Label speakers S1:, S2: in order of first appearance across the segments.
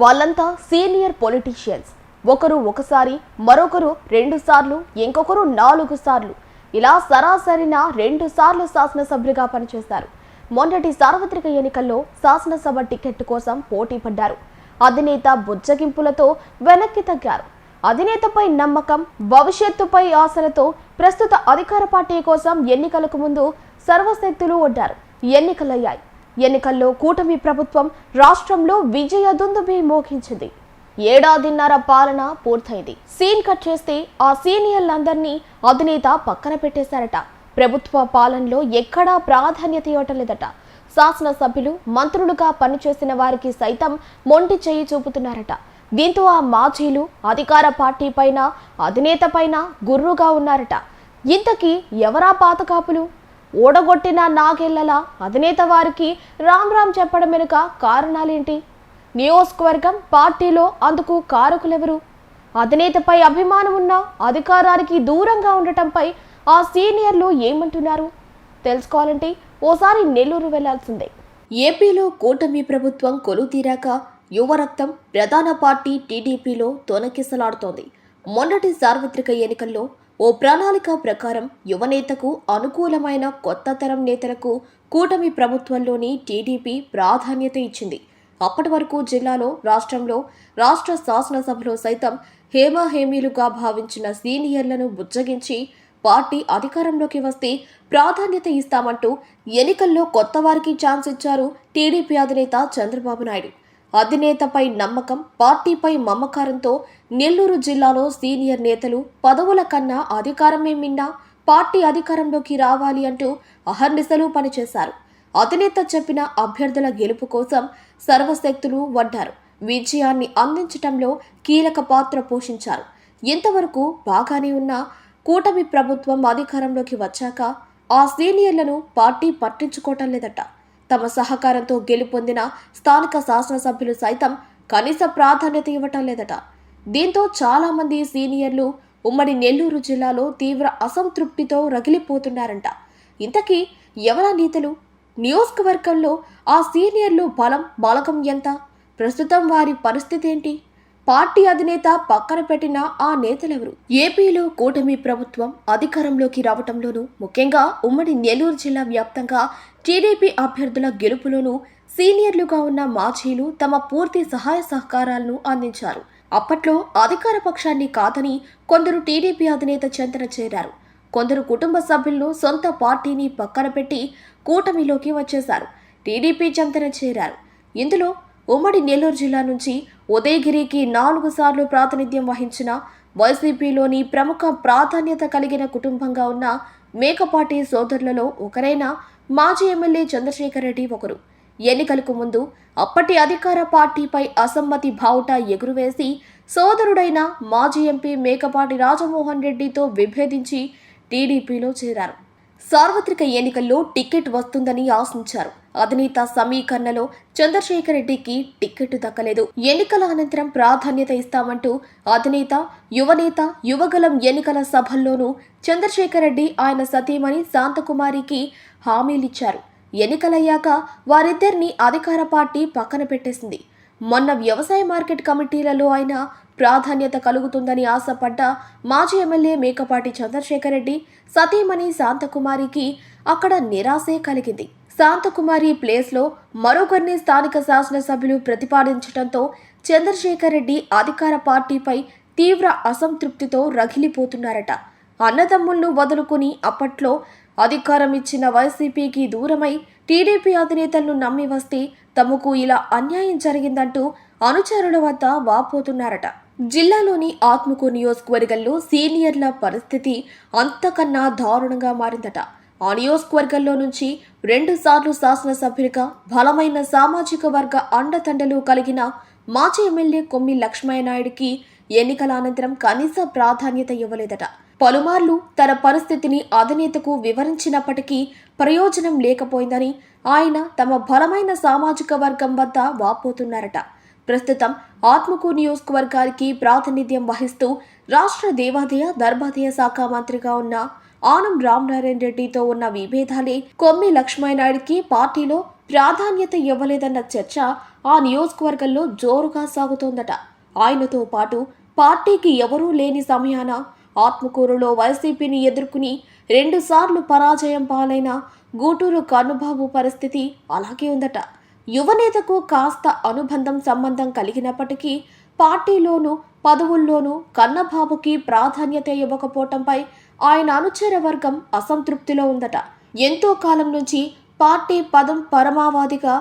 S1: వాళ్ళంతా senior politicians. ఒకరు ఒకసారి మరొకరు రెండు సార్లు ఇంకొకరు నాలుగు సార్లు. ఇలా సరాసరిన రెండు సార్లు శాసనసభ్యులుగా పనిచేశారు మొన్నటి సార్వత్రిక ఎన్నికల్లో శాసనసభ టికెట్ కోసం పోటీ పడ్డారు. అధినేత బుజ్జగింపులతో వెనక్కి తగ్గారు. అధినేతపై నమ్మకం భవిష్యత్తుపై ఆశలతో ప్రస్తుత అధికార పార్టీ కోసం ఎన్నికలకు ముందు సర్వశక్తులు ఒడ్డారు. ఎన్నికలయ్యాయి. ఎన్నికల్లో కూటమి ప్రభుత్వం రాష్ట్రంలో విజయ దుందుబి మోగించింది. ఏడాదిన్నర పాలన పూర్తయింది. సీన్ కట్ చేస్తే ఆ సీనియర్లందరినీ అధినేత పక్కన పెట్టేశారట. ప్రభుత్వ పాలనలో ఎక్కడా ప్రాధాన్యత ఇవ్వటలేదట. శాసనసభ్యులు మంత్రులుగా పనిచేసిన వారికి సైతం మొండి చేయి చూపుతున్నారట. దీంతో ఆ మాజీలు అధికార పార్టీ పైన అధినేత పైన గుర్రుగా ఉన్నారట. ఇంతకీ ఎవరా పాతకాపులు? ఓడగొట్టిన నాగేళ్ళలా అధినేత వారికి రామ్ రామ్ చెప్పడం వెనుక కారణాలేంటి? నియోజకవర్గం పార్టీలో అందుకు కారకులెవరు? అధినేతపై అభిమానం ఉన్న అధికారానికి దూరంగా ఉండటంపై ఆ సీనియర్లు ఏమంటున్నారు? తెలుసుకోవాలంటే ఓసారి నెల్లూరు వెళ్ళాల్సిందే. ఏపీలో కూటమి ప్రభుత్వం కొలుతీరాక యువరక్తం ప్రధాన పార్టీ టీడీపీలో తొనకిసలాడుతోంది. మొన్నటి సార్వత్రిక ఎన్నికల్లో ఓ ప్రణాళిక ప్రకారం యువనేతకు అనుకూలమైన కొత్త తరం నేతలకు కూటమి ప్రభుత్వంలోని టీడీపీ ప్రాధాన్యత ఇచ్చింది. అప్పటి వరకు జిల్లాలో రాష్ట్రంలో రాష్ట్ర శాసనసభలో సైతం హేమహేమీలుగా భావించిన సీనియర్లను బుజ్జగించి పార్టీ అధికారంలోకి వస్తే ప్రాధాన్యత ఇస్తామంటూ ఎన్నికల్లో కొత్త వారికి ఛాన్స్ ఇచ్చారు టీడీపీ అధినేత చంద్రబాబు నాయుడు. అధినేతపై నమ్మకం పార్టీపై మమకారంతో నెల్లూరు జిల్లాలో సీనియర్ నేతలు పదవుల కన్నా అధికారమే మిన్నా పార్టీ అధికారంలోకి రావాలి అంటూ అహర్నిశలు పనిచేశారు. అధినేత చెప్పిన అభ్యర్థుల గెలుపు కోసం సర్వశక్తులు వడ్డారు. విజయాన్ని అందించటంలో కీలక పాత్ర పోషించారు. ఇంతవరకు బాగానే ఉన్న కూటమి ప్రభుత్వం అధికారంలోకి వచ్చాక ఆ సీనియర్లను పార్టీ పట్టించుకోవటం లేదట. తమ సహకారంతో గెలుపొందిన స్థానిక శాసనసభ్యులు సైతం కనీస ప్రాధాన్యత ఇవ్వటం లేదట. దీంతో చాలా మంది సీనియర్లు ఉమ్మడి నెల్లూరు జిల్లాలో తీవ్ర అసంతృప్తితో రగిలిపోతున్నారంట. ఇంతకీ ఎవరా నేతలు? నియోజకవర్గంలో ఆ సీనియర్లు బలం బలకం ఎంత? ప్రస్తుతం వారి పరిస్థితి ఏంటి? పార్టీ అధినేత పక్కన పెట్టిన ఆ నేతలెవరు? ఏపీలో కూటమి ప్రభుత్వం అధికారంలోకి రావటంలోనూ ముఖ్యంగా ఉమ్మడి నెల్లూరు జిల్లా వ్యాప్తంగా టీడీపీ అభ్యర్థుల గెలుపులోనూ సీనియర్లుగా ఉన్న మాజీలు తమ పూర్తి సహాయ సహకారాలను అందించారు. అప్పట్లో అధికార పక్షాన్ని కాదని కొందరు టీడీపీ అధినేత చెంతన చేరారు. కొందరు కుటుంబ సభ్యులను సొంత పార్టీని పక్కన పెట్టి కూటమిలోకి వచ్చేశారు. టీడీపీ చెంతన చేరారు. ఇందులో ఉమ్మడి నెల్లూరు జిల్లా నుంచి ఉదయగిరికి నాలుగు సార్లు ప్రాతినిధ్యం వహించిన వైసీపీలోని ప్రముఖ ప్రాధాన్యత కలిగిన కుటుంబంగా ఉన్న మేకపాటి సోదరులలో ఒకరైన మాజీ ఎమ్మెల్యే చంద్రశేఖర్ రెడ్డి ఒకరు. ఎన్నికలకు ముందు అప్పటి అధికార పార్టీపై అసమ్మతి బావుట ఎగురువేసి సోదరుడైన మాజీ ఎంపీ మేకపాటి రాజమోహన్ రెడ్డితో విభేదించి టీడీపీలో చేరారు. సార్వత్రిక ఎన్నికల్లో టికెట్ వస్తుందని ఆశించారు. అధినేత సమీకరణలో చంద్రశేఖర్ రెడ్డికి టికెట్ దక్కలేదు. ఎన్నికల అనంతరం ప్రాధాన్యత ఇస్తామంటూ అధినేత యువనేత యువగలం ఎన్నికల సభల్లోనూ చంద్రశేఖర్ రెడ్డి ఆయన సతీమణి శాంతకుమారికి హామీలిచ్చారు. ఎన్నికలయ్యాక వారిద్దరిని అధికార పార్టీ పక్కన పెట్టేసింది. మొన్న వ్యవసాయ మార్కెట్ కమిటీలలో ఆయన ప్రాధాన్యత కలుగుతుందని ఆశపడ్డ మాజీ ఎమ్మెల్యే మేకపాటి చంద్రశేఖర్ రెడ్డి సతీమణి శాంతకుమారికి అక్కడ నిరాశే కలిగింది. శాంతకుమారి ప్లేస్లో మరొకరిని స్థానిక శాసనసభ్యులు ప్రతిపాదించడంతో చంద్రశేఖర్ రెడ్డి అధికార పార్టీపై తీవ్ర అసంతృప్తితో రగిలిపోతున్నారట. అన్నదమ్ములను వదులుకుని అప్పట్లో అధికారం ఇచ్చిన వైసీపీకి దూరమై టీడీపీ అధినేతలను నమ్మి వస్తే తమకు ఇలా అన్యాయం జరిగిందంటూ అనుచరుల వద్ద వాపోతున్నారట. జిల్లాలోని ఆత్మకూరు నియోజకవర్గంలో సీనియర్ల పరిస్థితి అంతకన్నా దారుణంగా మారిందట. ఆ నియోజకవర్గంలో నుంచి రెండుసార్లు శాసనసభ్యులుగా బలమైన సామాజిక వర్గ అండదండలు కలిగిన మాజీ ఎమ్మెల్యే కొమ్మి లక్ష్మయ్యనాయుడికి ఎన్నికల అనంతరం కనీస ప్రాధాన్యత ఇవ్వలేదట. పలుమార్లు తన పరిస్థితిని అధినేతకు వివరించినప్పటికీ ప్రయోజనం లేకపోయిందని ఆయన తమ బలమైన సామాజిక వర్గం వద్ద వాపోతున్నారట. ప్రస్తుతం ఆత్మకూరు నియోజకవర్గానికి ప్రాతినిధ్యం వహిస్తూ రాష్ట్ర దేవాదాయ ధర్మాదాయ శాఖ మంత్రిగా ఉన్న ఆనం రామనారాయణ రెడ్డితో ఉన్న విభేదాలే కొమ్మి లక్ష్మీనాయుడికి పార్టీలో ప్రాధాన్యత ఇవ్వలేదన్న చర్చ ఆ నియోజకవర్గంలో జోరుగా సాగుతోందట. ఆయనతో పాటు పార్టీకి ఎవరూ లేని సమయాన ఆత్మకూరులో వైసీపీని ఎదుర్కొని రెండుసార్లు పరాజయం పాలైన గూటూరు కన్నుబాబు పరిస్థితి అలాగే ఉందట. యువనేతకు కాస్త అనుబంధం సంబంధం కలిగినప్పటికీ పార్టీలోనూ పదవుల్లోనూ కన్నబాబుకి ప్రాధాన్యత ఇవ్వకపోవటంపై ఆయన అనుచర వర్గం అసంతృప్తిలో ఉందట. ఎంతో కాలం నుంచి పార్టీ పదం పరమావాదిగా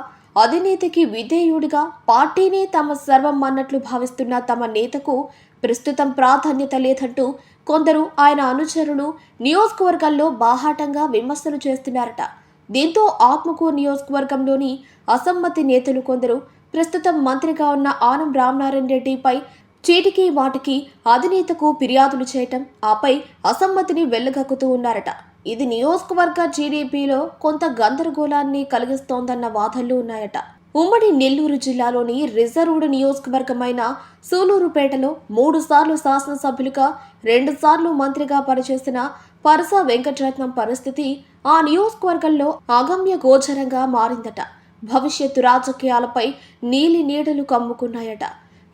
S1: అధినేతకి విధేయుడిగా పార్టీనే తమ సర్వం అన్నట్లు భావిస్తున్న తమ నేతకు ప్రస్తుతం ప్రాధాన్యత లేదంటూ కొందరు ఆయన అనుచరులు నియోజకవర్గాల్లో బాహాటంగా విమర్శలు చేస్తున్నారట. దీంతో ఆత్మకూరు నియోజకవర్గంలోని అసమ్మతి నేతలు కొందరు ప్రస్తుతం మంత్రిగా ఉన్న ఆనం రామనారాయణ రెడ్డిపై చీటికి వాటికి అధినేతకు ఫిర్యాదులు చేయటం ఆపై అసమ్మతిని వెళ్ళగక్కుతూ ఉన్నారట. ఇది నియోజకవర్గ జీడీపీలో కొంత గందరగోళాన్ని కలిగిస్తోందన్న వాదనలు ఉన్నాయట. ఉమ్మడి నెల్లూరు జిల్లాలోని రిజర్వ్డ్ నియోజకవర్గమైన సూలూరుపేటలో మూడు సార్లు శాసనసభ్యులుగా రెండు సార్లు మంత్రిగా పనిచేసిన పరస వెంకటరత్నం పరిస్థితి ఆ నియోజకవర్గంలో అగమ్య గోచరంగా మారిందట. భవిష్యత్తు రాజకీయాలపై నీలి నీడలు కమ్ముకున్నాయట.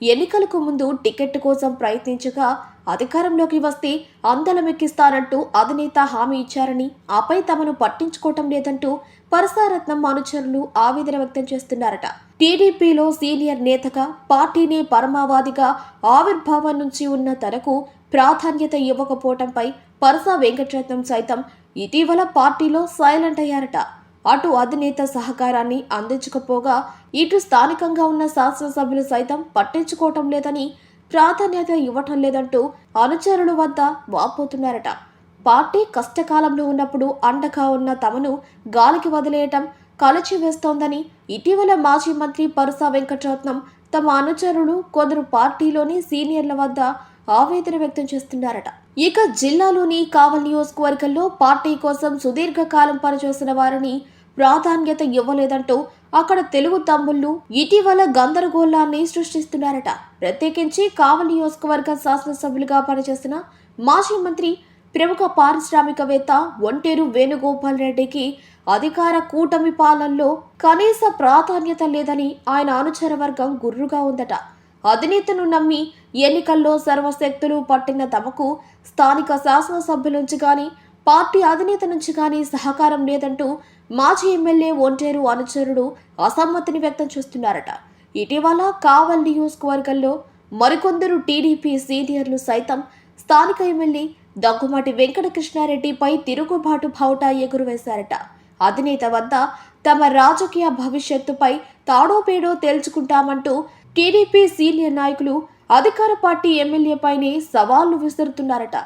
S1: ఎన్నికలకు ముందు టికెట్ కోసం ప్రయత్నించగా అధికారంలోకి వస్తే అందలమెక్కిస్తానంటూ అధినేత హామీ ఇచ్చారని ఆపై తమను పట్టించుకోవటం లేదంటూ పరసారత్నం అనుచరులు ఆవేదన వ్యక్తం చేస్తున్నారట. టీడీపీలో సీనియర్ నేతగా పార్టీనే పరమావాదిగా ఆవిర్భావం నుంచి ఉన్న తనకు ప్రాధాన్యత ఇవ్వకపోవటంపై పరస వెంకటరత్నం సైతం ఇటీవల పార్టీలో సైలెంట్ అయ్యారట. అటు అధినేత సహకారాన్ని అందించకపోగా ఇటు స్థానికంగా ఉన్న శాసనసభ్యులు సైతం పట్టించుకోవటం లేదని ప్రాధాన్యత ఇవ్వటం లేదంటూ అనుచరుల వద్ద వాపోతున్నారట. పార్టీ కష్టకాలంలో ఉన్నప్పుడు అండగా ఉన్న తమను గాలికి వదిలేయటం కలచి వేస్తోందని ఇటీవల మాజీ మంత్రి పరుస వెంకటరత్నం తమ అనుచరులు కొందరు పార్టీలోని సీనియర్ల వద్ద ఆవేదన వ్యక్తం చేస్తున్నారట. ఇక జిల్లాలోని కావల్ నియోజకవర్గంలో పార్టీ కోసం సుదీర్ఘకాలం పనిచేసిన వారిని ప్రాధాన్యత ఇవ్వలేదంటూ అక్కడ తెలుగు తమ్ముళ్ళు ఇటీవల గందరగోళాన్ని సృష్టిస్తున్నారట. ప్రత్యేకించి కావల్ నియోజకవర్గ శాసనసభ్యులుగా పనిచేసిన మాజీ మంత్రి ప్రముఖ పారిశ్రామికవేత్త ఒంటేరు వేణుగోపాల్ రెడ్డికి అధికార కూటమి పాలనలో కనీస ప్రాధాన్యత లేదని ఆయన అనుచర వర్గం గుర్రుగా ఉందట. అధినేతను నమ్మి ఎన్నికల్లో సర్వశక్తులు పట్టిన తమకు స్థానిక శాసనసభ్యుల నుంచి కానీ పార్టీ అధినేత నుంచి కానీ సహకారం లేదంటూ మాజీ ఎమ్మెల్యే ఒంటేరు అనుచరుడు అసమ్మతిని వ్యక్తం చేస్తున్నారట. ఇటీవల కావల్ నియోజకవర్గంలో మరికొందరు టీడీపీ సీనియర్లు సైతం స్థానిక ఎమ్మెల్యే దగ్గుమాటి వెంకటకృష్ణారెడ్డిపై తిరుగుబాటు బావుటా ఎగురువేశారట. అధినేత వద్ద తమ రాజకీయ భవిష్యత్తుపై తాడోపేడో తేల్చుకుంటామంటూ టీడీపీ సీనియర్ నాయకులు అధికార పార్టీ ఎమ్మెల్యేపైనే సవాళ్ళు విసురుతున్నారట.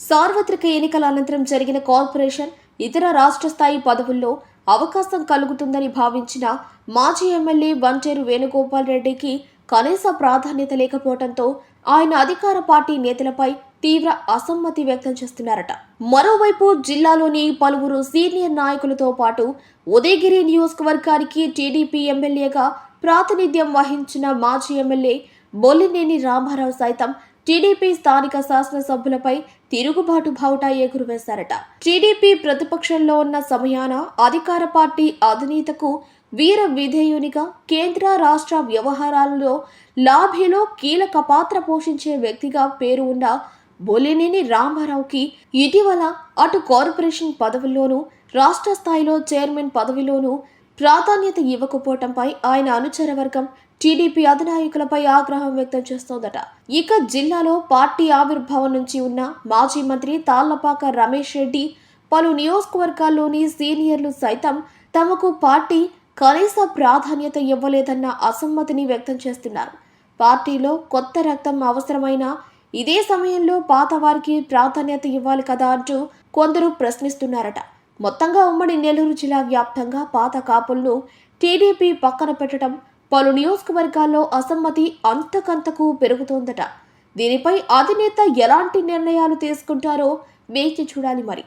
S1: సార్వత్రిక ఎన్నికల అనంతరం జరిగిన కార్పొరేషన్ ఇతర రాష్ట్ర స్థాయి పదవుల్లో అవకాశం కలుగుతుందని భావించిన మాజీ ఎమ్మెల్యే బంటేరు వేణుగోపాల్ రెడ్డికి కనీస ప్రాధాన్యత లేకపోవడంతో ఆయన అధికార పార్టీ నేతలపై తీవ్ర అసమ్మతి వ్యక్తం చేస్తున్నారట. మరోవైపు జిల్లాలోని పలువురు సీనియర్ నాయకులతో పాటు ఉదయగిరి నియోజకవర్గానికి టీడీపీ ఎమ్మెల్యేగా ప్రాతినిధ్యం వహించిన మాజీ ఎమ్మెల్యే బొల్లినేని రామారావు సైతం టీడీపీ స్థానిక శాసనసభ్యులపై తిరుగుబాటు బావుటా ఎగురువేశారట. టీడీపీ ప్రతిపక్షంలో ఉన్న సమయాన అధికార పార్టీ అధినేతకు వీర విధేయునిగా కేంద్ర రాష్ట్ర వ్యవహారాలలో లాభీలో కీలక పాత్ర పోషించే వ్యక్తిగా పేరు ఉన్న బొలినేని రామారావుకి ఇటీవల అటు కార్పొరేషన్ పదవిలోనూ రాష్ట్ర స్థాయిలో చైర్మన్ పదవిలోనూ ప్రాధాన్యత ఇవ్వకపోవటంపై ఆయన అనుచర వర్గం టీడీపీ అధినాయకులపై ఆగ్రహం వ్యక్తం చేస్తోందట. ఇక జిల్లాలో పార్టీ ఆవిర్భావం నుంచి ఉన్న మాజీ మంత్రి తాళ్ళపాక రమేష్ రెడ్డి పలు నియోజకవర్గాల్లోని సీనియర్లు సైతం తమకు పార్టీ కనీస ప్రాధాన్యత ఇవ్వలేదన్న అసమ్మతిని వ్యక్తం చేస్తున్నారు. పార్టీలో కొత్త రక్తం అవసరమైన ఇదే సమయంలో పాత వారికి ప్రాధాన్యత ఇవ్వాలి కదా అంటూ కొందరు ప్రశ్నిస్తున్నారట. మొత్తంగా ఉమ్మడి నెల్లూరు జిల్లా వ్యాప్తంగా పాత కాపులను టీడీపీ పక్కన పెట్టడం పలు నియోజకవర్గాల్లో అసమ్మతి అంతకంతకు పెరుగుతోందట. దీనిపై అధినేత ఎలాంటి నిర్ణయాలు తీసుకుంటారో వేచి చూడాలి మరి.